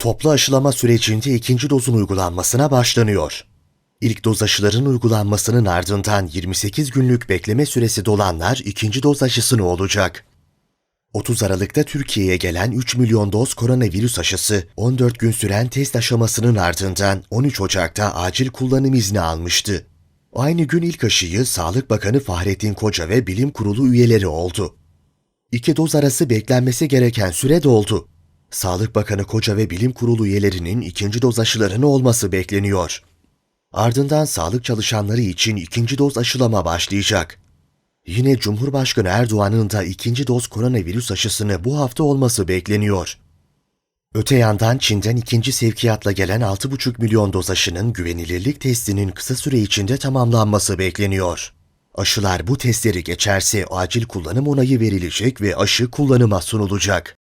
Toplu aşılama sürecinde ikinci dozun uygulanmasına başlanıyor. İlk doz aşıların uygulanmasının ardından 28 günlük bekleme süresi dolanlar ikinci doz aşısını olacak. 30 Aralık'ta Türkiye'ye gelen 3 milyon doz koronavirüs aşısı 14 gün süren test aşamasının ardından 13 Ocak'ta acil kullanım izni almıştı. Aynı gün ilk aşıyı Sağlık Bakanı Fahrettin Koca ve Bilim Kurulu üyeleri oldu. İki doz arası beklenmesi gereken süre doldu. Sağlık Bakanı Koca ve Bilim Kurulu üyelerinin ikinci doz aşılarının olması bekleniyor. Ardından sağlık çalışanları için ikinci doz aşılama başlayacak. Yine Cumhurbaşkanı Erdoğan'ın da ikinci doz koronavirüs aşısını bu hafta olması bekleniyor. Öte yandan Çin'den ikinci sevkiyatla gelen 6,5 milyon doz aşının güvenilirlik testinin kısa süre içinde tamamlanması bekleniyor. Aşılar bu testleri geçerse acil kullanım onayı verilecek ve aşı kullanıma sunulacak.